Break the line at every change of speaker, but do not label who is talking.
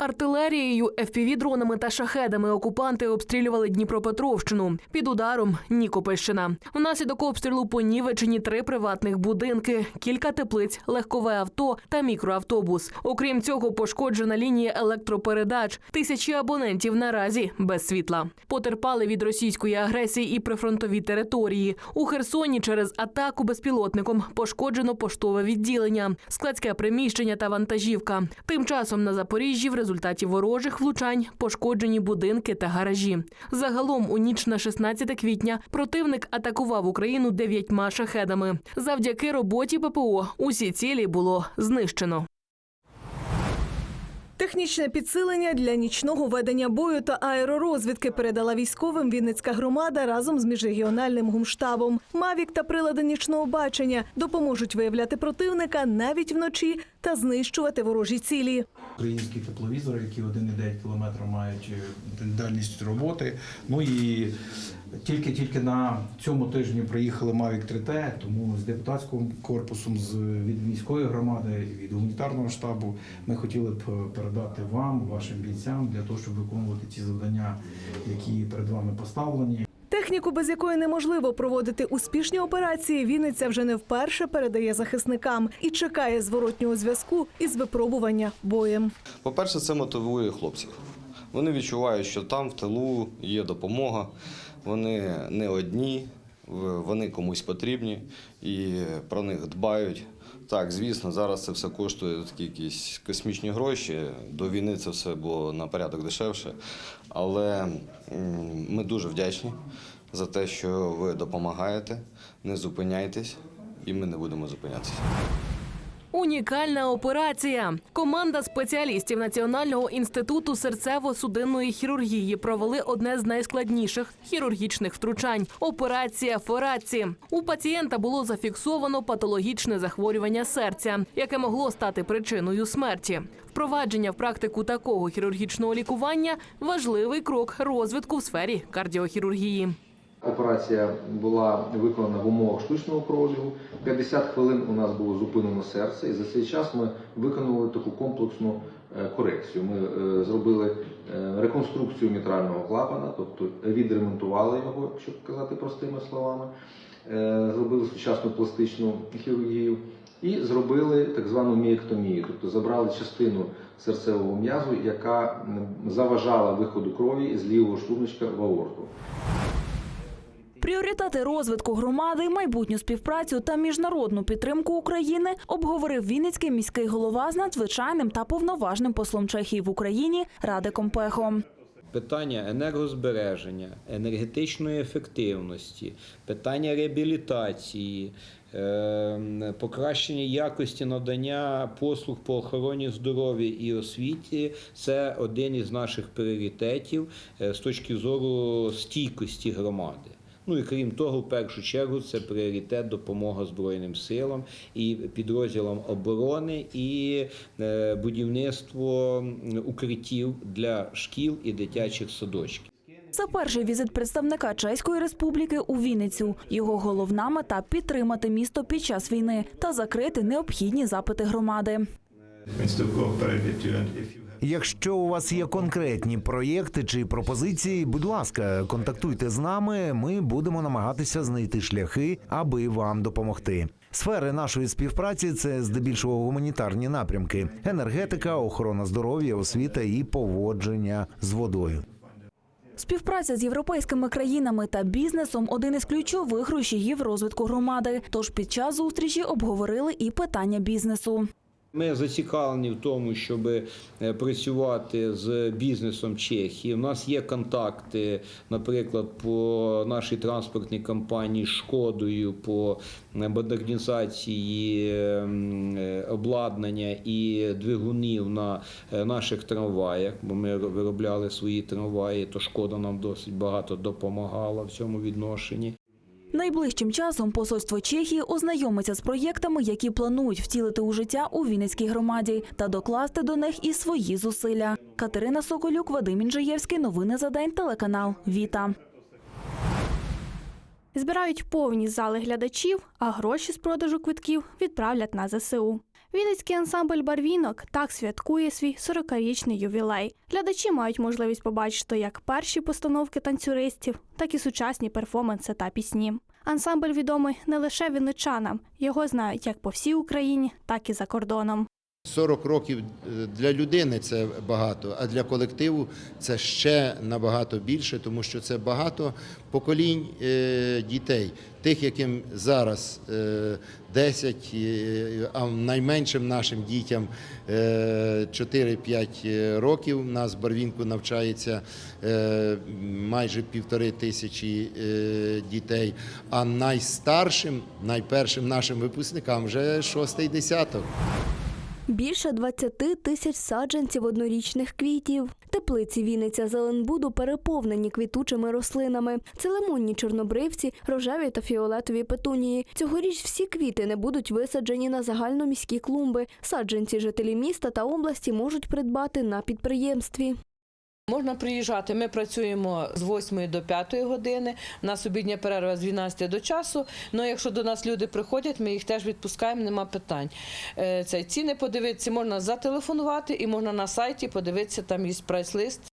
Артилерією, FPV-дронами та шахедами окупанти обстрілювали Дніпропетровщину. Під ударом Нікопольщина. Внаслідок обстрілу понівечені три приватних будинки, кілька теплиць, легкове авто та мікроавтобус. Окрім цього, пошкоджена лінія електропередач. Тисячі абонентів наразі без світла. Потерпали від російської агресії і прифронтові території. У Херсоні через атаку безпілотником пошкоджено поштове відділення, складське приміщення та вантажівка. Тим часом на Запоріжжі в результаті ворожих влучань пошкоджені будинки та гаражі. Загалом у ніч на 16 квітня противник атакував Україну дев'ятьма шахедами. Завдяки роботі ППО усі цілі було знищено.
Технічне підсилення для нічного ведення бою та аеророзвідки передала військовим Вінницька громада разом з міжрегіональним гумштабом. Мавік та прилади нічного бачення допоможуть виявляти противника навіть вночі та знищувати ворожі цілі.
Українські тепловізори, які 1,9 км мають е, дальність роботи. Ну і тільки-тільки на цьому тижні приїхали Mavic 3T, тому з депутатським корпусом, з від міської громади, від гуманітарного штабу ми хотіли б передати вам, вашим бійцям, для того, щоб виконувати ті завдання, які перед вами поставлені.
Техніку, без якої неможливо проводити успішні операції, Вінниця вже не вперше передає захисникам і чекає зворотнього зв'язку із випробування боєм.
По-перше, це мотивує хлопців. Вони відчувають, що там в тилу є допомога, вони не одні, вони комусь потрібні і про них дбають. Так, звісно, зараз це все коштує такі якісь космічні гроші. До війни це все було на порядок дешевше. Але ми дуже вдячні за те, що ви допомагаєте, не зупиняйтесь, і ми не будемо зупинятися.
Унікальна операція. Команда спеціалістів Національного інституту серцево-судинної хірургії провели одне з найскладніших хірургічних втручань операція Фораці. У пацієнта було зафіксовано патологічне захворювання серця, яке могло стати причиною смерті. Впровадження в практику такого хірургічного лікування важливий крок розвитку в сфері кардіохірургії.
Операція була виконана в умовах штучного кров'ю. 50 хвилин у нас було зупинено серце, і за цей час ми виконали таку комплексну е, корекцію. Ми е, зробили е, реконструкцію мітрального клапана, тобто відремонтували його, якщо казати простими словами, зробили сучасну пластичну хірургію і зробили так звану мієктомію, тобто забрали частину серцевого м'язу, яка заважала виходу крові з лівого шлуночка в аорту.
Пріоритети розвитку громади, майбутню співпрацю та міжнародну підтримку України обговорив Вінницький міський голова з надзвичайним та повноважним послом Чехії в Україні Радиком Пехом.
Питання енергозбереження, енергетичної ефективності, питання реабілітації, е, покращення якості надання послуг по охороні здоров'я і освіті це один із наших пріоритетів е, з точки зору стійкості громади. Ну і крім того, в першу чергу, це пріоритет допомога Збройним силам і підрозділам оборони і е, будівництво укриттів для шкіл і дитячих садочків.
Це перший візит представника Чеської республіки у Вінницю. Його головна мета підтримати місто під час війни та закрити необхідні запити громади.
Якщо у вас є конкретні проєкти чи пропозиції, будь ласка, контактуйте з нами. Ми будемо намагатися знайти шляхи, аби вам допомогти. Сфери нашої співпраці це здебільшого гуманітарні напрямки: енергетика, охорона здоров'я, освіта і поводження з водою.
Співпраця з європейськими країнами та бізнесом один із ключових рушіїв розвитку громади. Тож під час зустрічі обговорили і питання бізнесу.
Ми зацікавлені в тому, щоб е, працювати з бізнесом Чехії. У нас є контакти, наприклад, по нашій транспортній компанії Шкодою по е, модернізації ем, е, обладнання і двигунів на наших трамваях, бо ми виробляли свої трамваї, то шкода нам досить багато допомагала в цьому відношенні.
Найближчим часом посольство Чехії ознайомиться з проєктами, які планують втілити у життя у Вінницькій громаді, та докласти до них і свої зусилля. Катерина Соколюк, Вадим Інжиєвський. Новини за день. Телеканал Віта.
Збирають повні зали глядачів, а гроші з продажу квитків відправлять на ЗСУ. Вінницький ансамбль Барвінок так святкує свій 40-річний ювілей. Глядачі мають можливість побачити як перші постановки танцюристів, так і сучасні перформанси та пісні. Ансамбль відомий не лише вінничанам, його знають як по всій Україні, так і за кордоном.
40 років е, для людини це багато, а для колективу це ще набагато більше, тому що це багато поколінь е, дітей, тих, яким зараз е, 10, е, а найменшим нашим дітям е, 4-5 років. У нас в Барвінку навчається майже півтори тисячі дітей, а найстаршим, найпершим нашим випускникам вже шостий десяток.
Більше 20 тисяч саджанців однорічних квітів. Теплиці Вінниця Зеленбуду переповнені квітучими рослинами. Це лимонні чорнобривці, рожеві та фіолетові петунії. Цьогоріч всі квіти не будуть висаджені на загальноміські клумби. Саджанці жителі міста та області можуть придбати на підприємстві.
Можна приїжджати. Ми працюємо з 8 до 5 години. У нас обідня перерва з 12 до часу. Ну, якщо до нас люди приходять, ми їх теж відпускаємо, нема питань. Е, Це ціни подивитися, можна зателефонувати і можна на сайті подивитися, там є прайс-лист